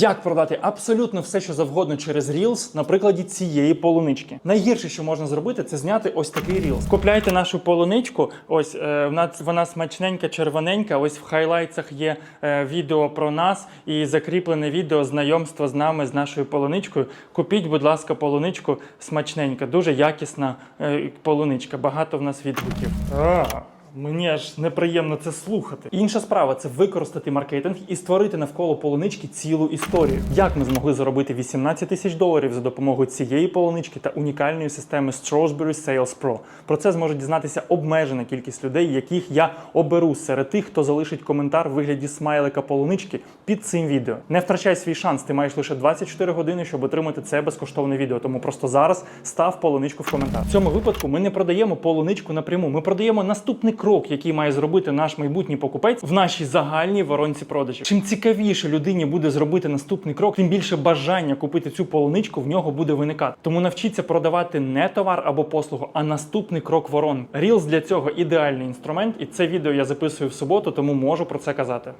Як продати абсолютно все, що завгодно через Reels на прикладі цієї полунички. Найгірше, що можна зробити, це зняти ось такий Reels. Купляйте нашу полуничку. Ось е, вона, смачненька, червоненька. Ось в хайлайтсах є е, відео про нас і закріплене відео знайомства з нами з нашою полуничкою. Купіть, будь ласка, полуничку смачненька, дуже якісна е, полуничка. Багато в нас відгуків. Мені аж неприємно це слухати. Інша справа це використати маркетинг і створити навколо полунички цілу історію. Як ми змогли заробити 18 тисяч доларів за допомогою цієї полунички та унікальної системи Strawberry Sales Pro. Про це зможе дізнатися обмежена кількість людей, яких я оберу серед тих, хто залишить коментар в вигляді смайлика полунички під цим відео. Не втрачай свій шанс. Ти маєш лише 24 години, щоб отримати це безкоштовне відео. Тому просто зараз став полуничку в коментар. В цьому випадку ми не продаємо полуничку напряму. Ми продаємо наступний крок, який має зробити наш майбутній покупець в нашій загальній воронці продажів. Чим цікавіше людині буде зробити наступний крок, тим більше бажання купити цю полуничку в нього буде виникати. Тому навчіться продавати не товар або послугу, а наступний крок ворон. Reels для цього ідеальний інструмент, і це відео я записую в суботу, тому можу про це казати.